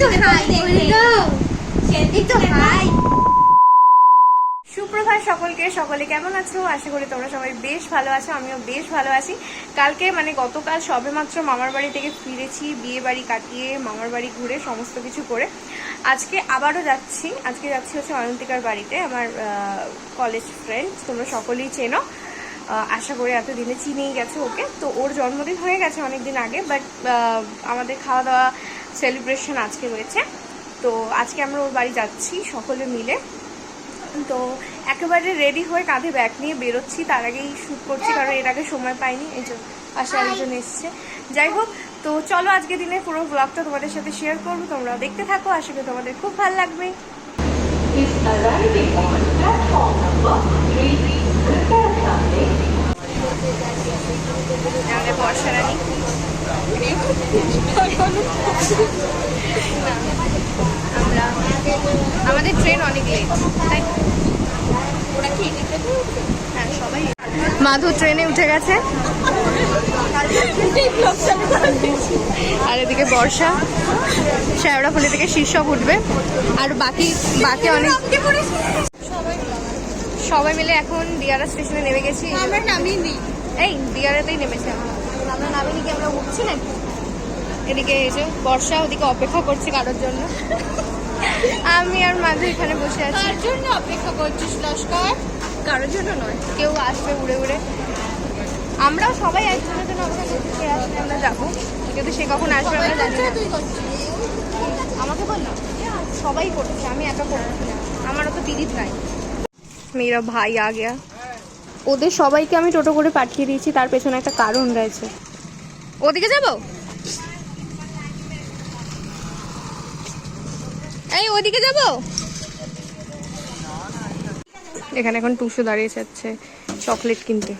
একটু হাই একটু হাই. সুপ্রভাত সকলকে সকলে কেমন আছো? আশা করি তোমরা সবাই বেশ ভালো আছো আমিও বেশ ভালো আছি। কালকে মানে গতকাল সবেমাত্র মামার বাড়ি থেকে ফিরেছি বিয়ে বাড়ি কাটিয়ে মামার বাড়ি ঘুরে সমস্ত কিছু করে। আজকে আবারও যাচ্ছি আজকে যাচ্ছি হচ্ছে অয়ন্তিকার বাড়িতে আমার কলেজ ফ্রেন্ড তোমরা সকলেই চেনো। আশা করি এতদিনে চিনেই গেছে ওকে। তো ওর জন্মদিন হয়ে গেছে অনেক দিন আগে বাট আমাদের খাওয়া দাওয়া সেলিব্রেশন আজকে হয়েছে। তো আজকে আমরা ওর বাড়ি যাচ্ছি সকলে মিলে। তো একেবারে রেডি হয়ে কাঁধে ব্যাগ নিয়ে বেরোচ্ছি। তার আগেই শ্যুট করছি কারণ এর আগে সময় পাইনি এই জন্য পাশে আরেকজন এসছে। যাই হোক তো চলো আজকে দিনে পুরো ব্লগটা তোমাদের সাথে শেয়ার করব। তোমরা দেখতে থাকো আশা করি তোমাদের খুব ভালো লাগবে। আমরা আমাদের ট্রেন অনেক লেট তাই? হ্যাঁ সবাই। মাধু ট্রেনে উঠে গেছে। আর এদিকে বর্ষা। শ্যাওড়াফুলি থেকে শীর্ষক উঠবে। আর বাকি বাকি অনেক সবাই মিলে এখন দিয়ারা স্টেশনে নেমে গেছি। আমরা এই দিয়ারাতেই নেমেছি। আমরা আমরা নামিনি কি আমরা উঠছি নাকি? এদিকে এসে বর্ষা ওদিকে অপেক্ষা করছি কারোর জন্য। আমি আর মাঝে এখানে বসে আছি। তার জন্য অপেক্ষা করছিস লস্কর? কারোর জন্য নয় কেউ আসবে উড়ে উড়ে। আমরাও সবাই একজনের জন্য অপেক্ষা করছি কে আসলে আমরা যাব। কিন্তু সে কখন আসবে আমরা জানি না। আমাকে বললাম সবাই করছে আমি একা করছি না। আমারও তো পিরিত নাই মেয়েরা ভাই আ গেয়া ওদের সবাইকে আমি টোটো করে পাঠিয়ে দিয়েছি তার পেছনে একটা কারণ রয়েছে। ওদিকে যাব? এই ওদিকে যাব? এখানে এখন টুসু দাঁড়িয়ে যাচ্ছে চকলেট কিনতে।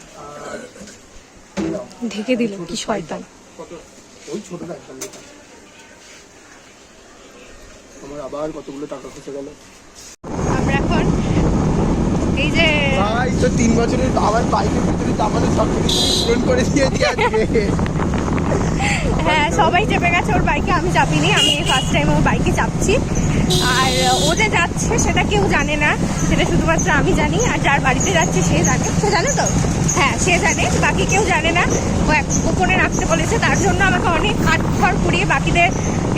ঢেকে দিল কি শয়তান। আমার আবার কতগুলো টাকা খসে গেল আমরা এখন এই যে ভাই তো তিন বছরের আবার বাইকের ভিতরে তো আমাদের সব কিছু পূরণ করে দিয়েছি। আজকে হ্যাঁ সবাই চেপে গেছে ওর বাইকে আমি চাপিনি আমি ফার্স্ট টাইম ওর বাইকে চাপছি। আর ও যে যাচ্ছে সেটা কেউ জানে না সেটা শুধুমাত্র আমি জানি আর যার বাড়িতে যাচ্ছে সে জানে। সে জানে তো? হ্যাঁ সে জানে বাকি কেউ জানে না। ও এক গোপনে রাখতে বলেছে তার জন্য আমাকে অনেক হাট খড় পুড়িয়ে বাকিদের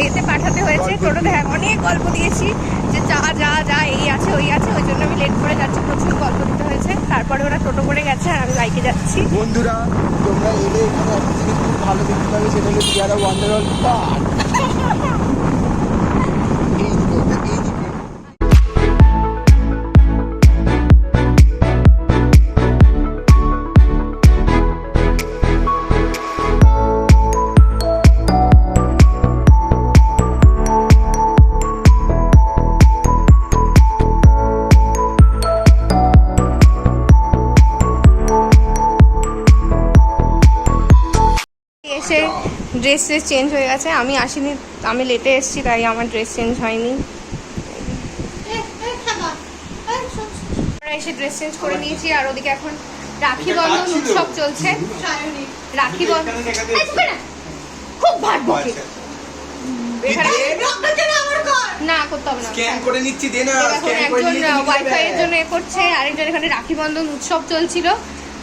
এতে পাঠাতে হয়েছে। টোটোতে হ্যাঁ অনেক গল্প দিয়েছি যে যা যা যা এই আছে ওই আছে ওই জন্য আমি লেট করে যাচ্ছি প্রচুর গল্প দিতে হয়েছে। তারপরে ওরা টোটো করে গেছে আর আমি বাইকে যাচ্ছি। বন্ধুরা তোমরা এলে এখানে ভালো দেখতে পাবে সেটা হলো পেয়ারা ওয়ান্ডার অল পার্ক ড্রেস ট্রেস চেঞ্জ হয়ে গেছে। আমি আসিনি আমি লেটে এসেছি তাই আমার ড্রেস চেঞ্জ হয়নি। এসে ড্রেস চেঞ্জ করে নিয়েছি আর ওদিকে এখন রাখি বন্ধন উৎসব চলছে। রাখি বন্ধন। খুব ভাট বকে। না করতে হবে না। স্ক্যান করে নিচ্ছি দে না এখন একজন ওয়াইফাই এর জন্য এ করছে আরেকজন এখানে রাখি বন্ধন উৎসব চলছিল।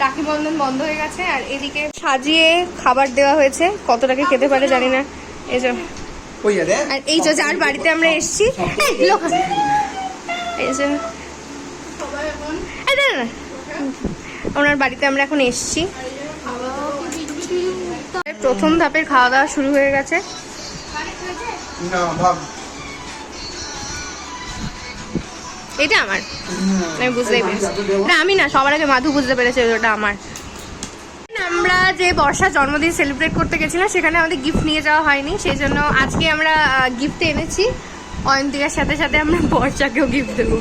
রাখি বন্ধন বন্ধ হয়ে গেছে আর এদিকে সাজিয়ে খাবার দেওয়া হয়েছে। কতটাকে খেতে পারে জানি না। এই যে আর এই যে যার বাড়িতে আমরা এসেছি। এই, যে ওনার বাড়িতে আমরা এখন এসেছি। প্রথম ধাপের খাওয়া দাওয়া শুরু হয়ে গেছে। না এটা আমার। আমি বুঝতেই পেরেছি। না আমি না সবার আগে মাধু বুঝতে পেরেছে ওটা আমার। আমরা যে বর্ষা জন্মদিন সেলিব্রেট করতে গেছিলাম সেখানে আমাদের গিফট নিয়ে যাওয়া হয়নি সেই জন্য আজকে আমরা গিফট এনেছি। অয়ন্তিকার সাথে সাথে আমরা বর্ষাকেও গিফট দেবো।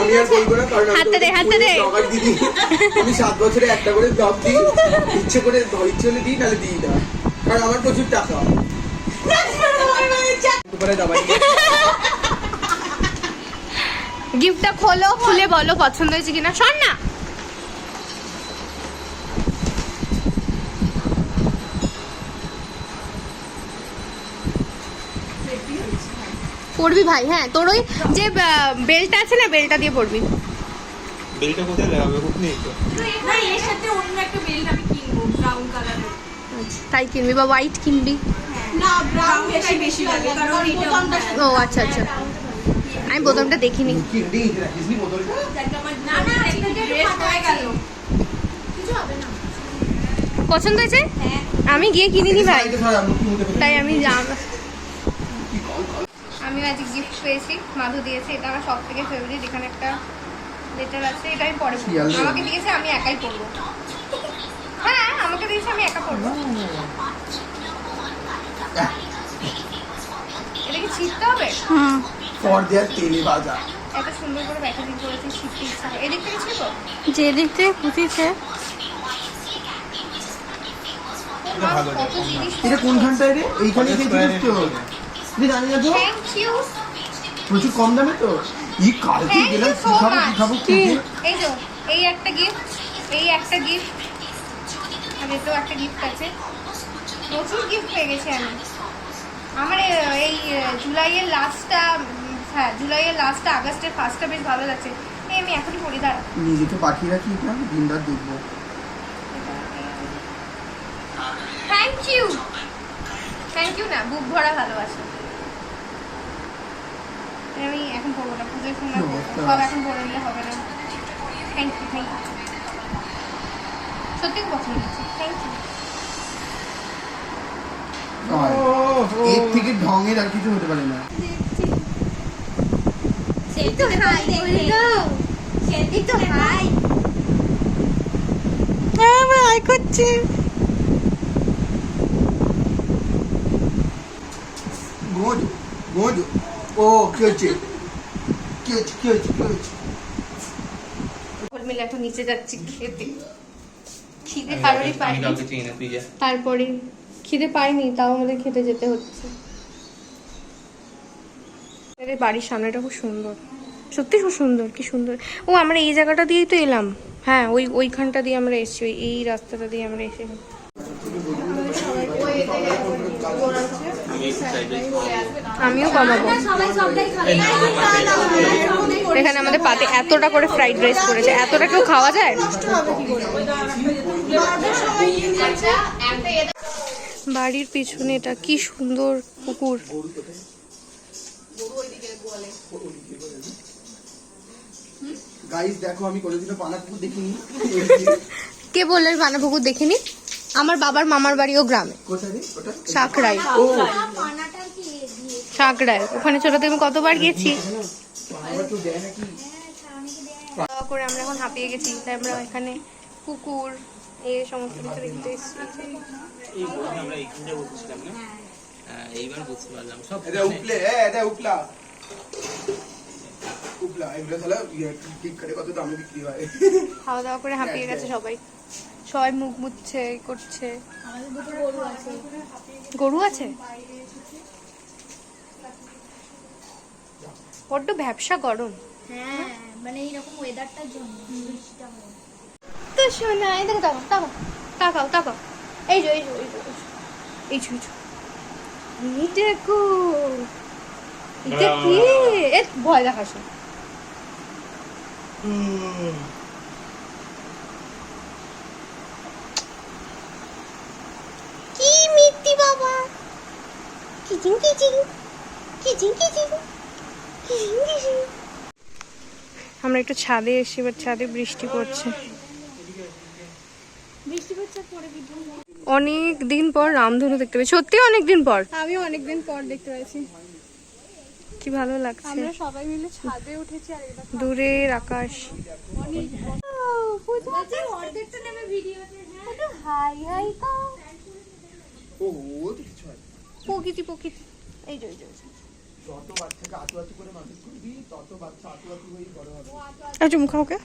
আমি হাতটা দে, হাতটা দে। সাত বছরে একটা করে ব্লগ দিই ইচ্ছে করে ইচ্ছে হলে দিই নাহলে দিই না। কারণ আমার প্রচুর টাকা। করে দাও গিফটটা খোলো খুলে বলো পছন্দ হয়েছে কিনা। শোন না। পড়বি ভাই হ্যাঁ তোর ওই যে বেলটা আছে না বেলটা দিয়ে পড়বি। বেলটা কোথায় লাগাবে কোথায় না এর সাথে অন্য একটা বেল্ট আমি কিনবো ব্রাউন কালারের আচ্ছা, তাই কিনবি বা হোয়াইট কিনবি। না ব্রাউন বেশি বেশি লাগে কারণ বোতামটা ও আচ্ছা আচ্ছা। আমি বোতামটা দেখিনি। কি রে রাখিসনি না না একটা ড্রেস হয়ে গেল। কিছু হবে না। পছন্দ হয়েছে? হ্যাঁ। আমি গিয়ে কিনিনি ভাই। তাই আমি আমি আজকে গিফট পেয়েছি মাধু দিয়েছে। এটা আমার সব থেকে ফেভারিট এখানে একটা লেটার আছে এটা আমি পরে আমাকে দিয়েছে আমি একাই পড়ব। হ্যাঁ আমাকে দিয়েছে আমি একা পড়ব। ছিটতে হবে? ফর দেয়ার তেলে ভাজা এত সুন্দর করে প্যাকেজিং করেছে ছিটতে ইচ্ছা হয় এদিক থেকে ছিটো যে দিক থেকে খুঁজিছে ভালো কত জিনিস এটা কোনখানটায় রে? এইখানে খেয়েছিস তো তুই জানি না তো? থ্যাংক ইউ প্রচুর কম দামে তো? ই কালকে গেলাম কি খাব কি খাব কি এই যে এই একটা গিফট এই একটা গিফট আর এতেও একটা গিফট আছে। প্রচুর গিফট পেয়ে গেছি আমি। আমার এই জুলাইয়ের লাস্টটা হ্যাঁ জুলাইয়ের লাস্টটা আগস্টের ফার্স্টটা বেশ ভালো যাচ্ছে এই আমি এখনই পড়ি দাঁড়া। নিজেকে পাঠিয়ে রাখি এটা দিন রাত দেখব। থ্যাংক ইউ থ্যাংক ইউ না বুক ভরা ভালোবাসা। আমি এখন পড়ব না পুজোর সময়। সব এখন পড়ে নিলে হবে না। থ্যাংক ইউ থ্যাংক ইউ সত্যি খুব পছন্দ হচ্ছে থ্যাংক ইউ এর থেকে ঢঙের আর কিছু হতে পারে না। সেই তো হাই বলে দাও সেই তো হাই। আমার আয় করছে। গোজ গোজ। ও কি হচ্ছে? কি হচ্ছে কি হচ্ছে কি হচ্ছে? মিলে এখন নিচে যাচ্ছি খেতে। খিদে কারোরই আমি পাইনি কাউকে চিনি না তুই যা। তারপরে খিদে পাইনি, তাও আমাদের খেতে যেতে হচ্ছে। বাড়ির সামনেটা খুব সুন্দর। সত্যি খুব সুন্দর, কি সুন্দর। ও, আমরা এই জায়গাটা দিয়েই তো এলাম। হ্যাঁ ওই, ওইখানটা দিয়ে আমরা এসেছি, ওই, এই রাস্তাটা দিয়ে আমরা এসে আমিও কমাবো এখানে আমাদের পাতে এতটা করে ফ্রাইড রাইস করেছে। এতটা কেউ খাওয়া যায়? বাড়ির পিছনে এটা কি সুন্দর পুকুর। গাইস দেখো আমি কোনোদিনও পানাপুর দেখিনি। কে বললেন বানা পুকুর দেখিনি? আমার বাবার মামার বাড়িও গ্রামে। কি দিয়ে ওখানে ছোটতে আমি কতবার গেছি দেয় নাকি? খাওয়া করে আমরা এখন হাঁপিয়ে গেছি। তাই আমরা এখানে পুকুর এই সমস্ত কিছু দেখতে এসেছি। আমরা এইখানটা বসেছিলাম না? হ্যাঁ, এইবার বুঝতে পারলাম। সব এটা উপলে এটা উপলা। উপলা এগুলো তাহলে ঠিক কত দামে বিক্রি হয়? খাওয়া দাওয়া করে হাঁপিয়ে গেছে সবাই। সবাই মুখ মুছছে করছে। গরু আছে। গরু আছে? বড্ড ব্যবসা গরম। হ্যাঁ মানে এইরকম ওয়েদারটার জন্য। বৃষ্টিটা হয় তো শোনা এই দেখো তাকাও তাকাও তাকাও তাকাও। এই যে এই যে এই যে এই যে এই দেখো এটা কি? এ ভয় দেখাস কি মিত্তি বাবা? কিচিং কিচিং কিচিং কিচিং কিচিং কিচিং। আমরা একটু ছাদে এসেছি এবার ছাদে বৃষ্টি পড়ছে বৃষ্টি পড়ছে পরে ভিডিও অনেক দিন পর রামধনু দেখতে পেয়েছি। সত্যি অনেক দিন পর? আমি অনেকদিন পর দেখতে পাচ্ছি কি ভালো লাগছে। আমরা সবাই মিলে ছাদে উঠেছি আর এটা দূরের আকাশ। অর্ধেকটা নেবে ভিডিওতে হ্যাঁ। হাই হাই ও ও প্রকৃতি প্রকৃতি। এই যে এই। যত বাচ্চাকে আতু আতু করে মানুষ করবি তত বাচ্চা আতু আতু হয়ে বড় হবে। আচ্ছা মুখা ওকে।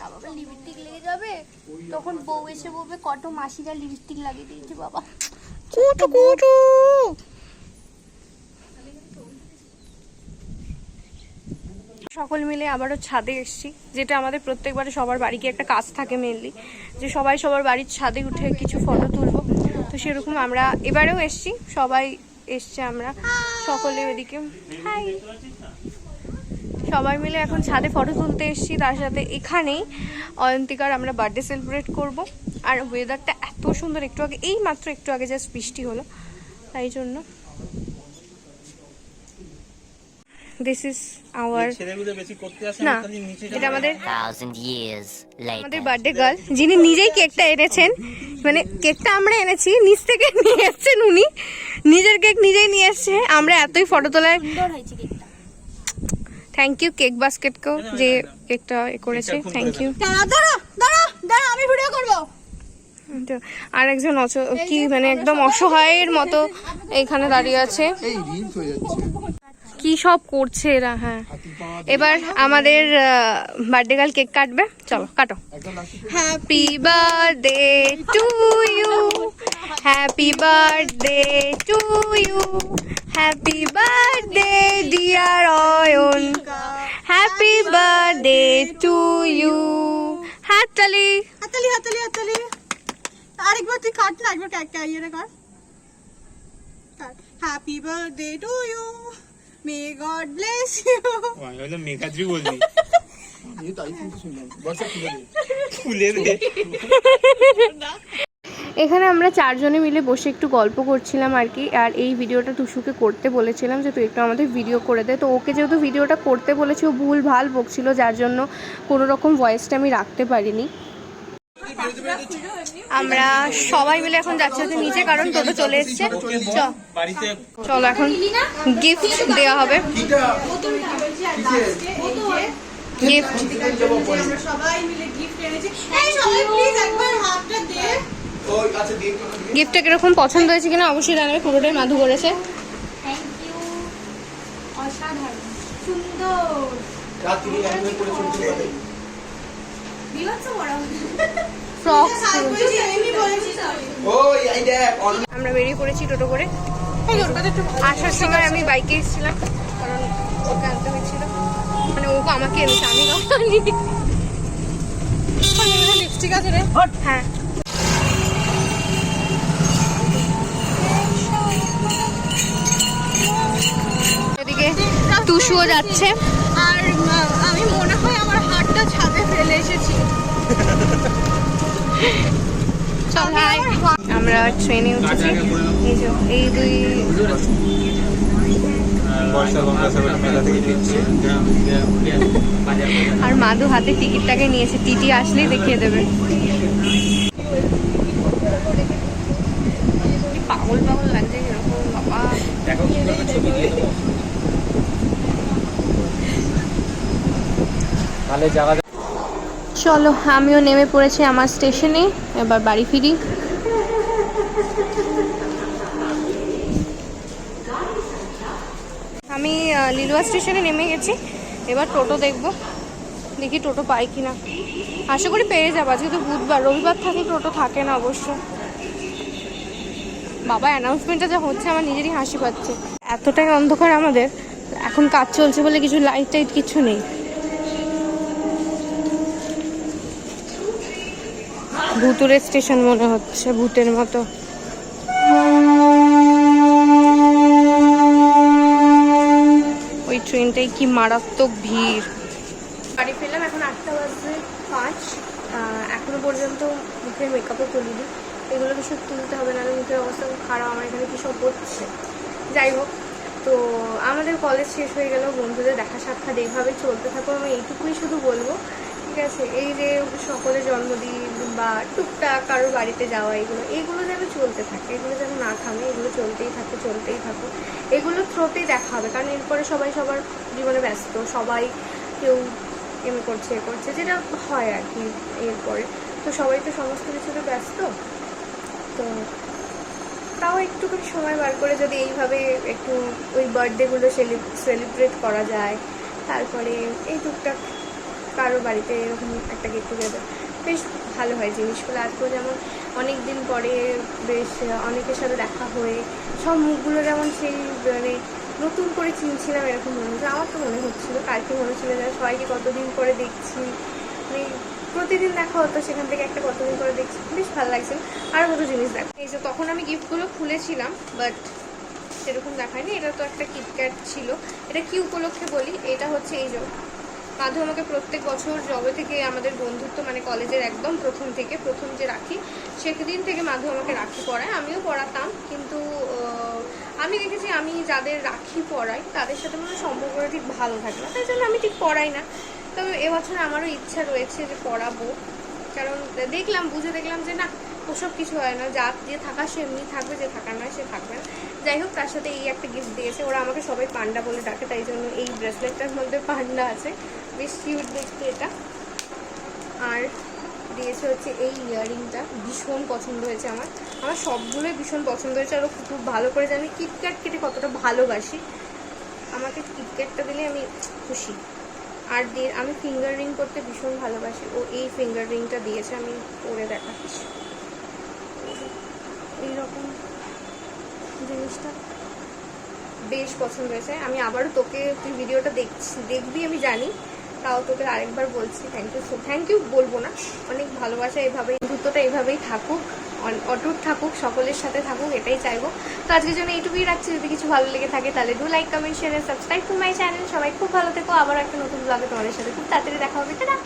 বাবা লিপস্টিক লেগে যাবে? তখন বউ এসে বলবে কত মাসিরা লিপস্টিক লাগিয়ে দিয়েছে বাবা। কুটু কুটু। সকল মিলে আবারও ছাদে এসেছি যেটা আমাদের প্রত্যেকবারে সবার বাড়ি গিয়ে একটা কাজ থাকে মেনলি যে সবাই সবার বাড়ির ছাদে উঠে কিছু ফটো তুলবো। তো সেরকম আমরা এবারেও এসেছি সবাই এসছে আমরা সকলে ওদিকে হাই সবাই মিলে এখন ছাদে ফটো তুলতে এসেছি তার সাথে এখানেই অয়ন্তিকার আমরা বার্থডে সেলিব্রেট করব। আর ওয়েদারটা এত সুন্দর একটু আগে এই মাত্র একটু আগে জাস্ট বৃষ্টি হলো তাই জন্য। দিস ইজ আওয়ার না এটা আমাদের আমাদের বার্থডে গার্ল যিনি নিজেই কেকটা এনেছেন। মানে কেকটা আমরা এনেছি নিচ থেকে নিয়ে এসছেন উনি। নিজের কেক নিজেই নিয়ে এসছে। আমরা এতই ফটো তোলায় থ্যাংক ইউ কেক বাস্কেট বাস্কেটকেও যে কেকটা এ করেছে থ্যাংক ইউ দাঁড়া দাঁড়া দাঁড়া দাঁড়া আমি ভিডিও করব আর একজন অচ- কি মানে একদম অসহায়ের মতো এখানে দাঁড়িয়ে আছে কি সব করছে এরা হ্যাঁ। এবার আমাদের বার্থডে গার্ল কেক কাটবে। চলো কাটো। Happy birthday to you happy birthday to you happy birthday dear Ayan happy birthday to you হাততালি হাতালি হাতালি হাতালি আরেকবার তুই কাট না একবার একটা ইয়ে কর happy birthday to you may God bless you হলো মেঘাদ্রি বলবি আমি তাই কিন্তু শুনলাম বর্ষা খুলে দে খুলে দে এখানে আমরা চারজনে মিলে বসে একটু গল্প করছিলাম আর কি আর এই ভিডিওটা টুসুকে করতে বলেছিলাম যে তুই একটু আমাদের ভিডিও করে দে। তো ওকে যেহেতু ভিডিওটা করতে বলেছি ও ভুল ভালো বকছিল যার জন্য কোনো রকম ভয়েসটা আমি রাখতে পারিনি। আমরা সবাই মিলে এখন যাচ্ছি হচ্ছে নিচে কারণ টোটো চলে এসছে। চ বাড়িতে চলো এখন গিফট দেওয়া হবে। গিফট আমরা সবাই মিলে গিফট এনেছি এই সবাই প্লিজ একবার হাতটা দে ওই আচ্ছা দিয়ে গিফটটা কীরকম পছন্দ হয়েছে কিনা অবশ্যই জানাবে পুরোটাই মাধু করেছে। অসাধারণ। সুন্দর। অন আমরা বেরিয়ে পড়েছি টোটো করে। আসার সময় আমি বাইকে এসেছিলাম কারণ ওকে আনতে হয়েছিল। মানে ওকে আমাকে এনেছে আমি কাউকে লিপস্টিক আছে রে। হ্যাঁ। এদিকে টুসুও যাচ্ছে। আর আমি মনে হয় আমার হাতটা ছাদে ফেলে এসেছি। আমরা ট্রেনে উঠেছি। এই দুই আর মাধু হাতে টিকিটটাকে নিয়েছে। টিটি আসলেই দেখিয়ে দেবে। পাগল পাগল লাগছে এরকম, বাবা। তাহলে জায়গা চলো, আমিও নেমে পড়েছি আমার স্টেশনে, এবার বাড়ি ফিরি। আমি লিলুয়া স্টেশনে নেমে গেছি, এবার টোটো দেখব, দেখি টোটো পাই কিনা। আশা করি পেয়ে যাব, আজকে তো বুধবার, রবিবার থাকলে টোটো থাকে না অবশ্য। বাবা অ্যানাউন্সমেন্টটা যা হচ্ছে, আমার নিজেরই হাসি পাচ্ছে। এতটাই অন্ধকার আমাদের, এখন কাজ চলছে বলে কিছু লাইট টাইট কিছু নেই। ভুতুরের স্টেশন মনে হচ্ছে, ভূতের মতো। ওই ট্রেনটাই কি মারাত্মক ভিড়। বাড়ি ফিরলাম, এখন আটটা বাজে পাঁচ। এখনও পর্যন্ত মুখের মেকআপও তুলিনি। এগুলো কিছু তুলতে হবে না মুখের অবস্থা খুব খারাপ। আমার এখানে কী সব হচ্ছে? যাই হোক, তো আমাদের কলেজ শেষ হয়ে গেল, বন্ধুদের দেখা সাক্ষাৎ এইভাবে চলতে থাকো। আমি এইটুকুই শুধু বলব, ঠিক আছে? এই যে সকলে জন্মদিন বা টুকটাক কারোর বাড়িতে যাওয়া, এগুলো এগুলো যেন চলতে থাকে, এগুলো যেন না থামে, এগুলো চলতেই থাকে, চলতেই থাকো এগুলো থ্রোতেই দেখা হবে, কারণ এরপরে সবাই সবার জীবনে ব্যস্ত, সবাই কেউ এম করছে, এ করছে, যেটা হয় আর কি এরপরে। তো সবাই তো সমস্ত কিছুতে ব্যস্ত। তো তাও একটুখানি সময় বার করে যদি এইভাবে একটু ওই বার্থডেগুলো সেলিব্রেট করা যায়, তারপরে এই টুকটাক কারোর বাড়িতে এরকম একটা গেট টুগেদার বেশ ভালো হয় জিনিসগুলো। আজকেও যেমন অনেক দিন পরে বেশ অনেকের সাথে দেখা হয়ে, সব মুখগুলো যেমন সেই মানে নতুন করে চিনছিলাম এরকম মনে হচ্ছে। আমার তো মনে হচ্ছিল, কালকে মনে হচ্ছিল যে সবাইকে কতদিন পরে দেখছি। মানে প্রতিদিন দেখা হতো, সেখান থেকে একটা কতদিন পরে দেখছি। বেশ ভালো লাগছিল আর কত জিনিস দেখ এই যে তখন আমি গিফটগুলো খুলেছিলাম বাট সেরকম দেখায়নি। এটা তো একটা কিটক্যাট ছিল। এটা কি উপলক্ষে বলি? এটা হচ্ছে এই যে মাধু আমাকে প্রত্যেক বছর জবে থেকে আমাদের বন্ধুত্ব মানে কলেজের একদম প্রথম থেকে, প্রথম যে রাখি, সেদিন থেকে মাধু আমাকে রাখি পড়ায় আমিও পড়াতাম কিন্তু আমি দেখেছি আমি যাদের রাখি পড়াই তাদের সাথে মানে সম্পর্কটা ঠিক ভালো থাকে না। তাই জন্য আমি ঠিক পড়াই না। তবে এবছর আমারও ইচ্ছা রয়েছে যে পড়াবো কারণ দেখলাম, বুঝে দেখলাম যে না, ওসব কিছু হয় না। যা যে থাকা সে এমনি থাকবে, যে থাকার নয়, সে থাকবে না। যাই হোক, তার সাথে এই একটা গিফট দিয়েছে। ওরা আমাকে সবাই পান্ডা বলে ডাকে, তাই জন্য এই ব্রেসলেটটার মধ্যে পান্ডা আছে। বেশ কিউট দেখতে এটা। আর দিয়েছে হচ্ছে এই ইয়ারিংটা, ভীষণ পছন্দ হয়েছে আমার। আমার সবগুলোই ভীষণ পছন্দ হয়েছে আরও খুব ভালো করে জানি কিটক্যাট কেটে কতটা ভালোবাসি। আমাকে কিটক্যাটটা দিলে আমি খুশি। আর দিয়ে আমি ফিঙ্গার রিং করতে ভীষণ ভালোবাসি। ও এই ফিঙ্গার রিংটা দিয়েছে, আমি পরে দেখাচ্ছি। এইরকম জিনিসটা বেশ পছন্দ হয়েছে। আমি আবারও তোকে তুই ভিডিওটা দেখছি, দেখবি আমি জানি। তাও তোদের আরেকবার বলছি thank you so thank you বলব না, অনেক ভালোবাসা এভাবেই, বন্ধুত্বটা এভাবেই থাকুক অটুট থাকুক, সকলের সাথে থাকুক, এটাই চাইব। তো আজকের জন্য এইটুকুই রাখছি, যদি কিছু ভালো লেগে থাকে তাহলে do like comment share subscribe to my channel সবাই খুব ভালো থেকো আবার একটা নতুন ব্লগে তোমাদের সাথে খুব তাড়াতাড়ি দেখা হবে, টাটা!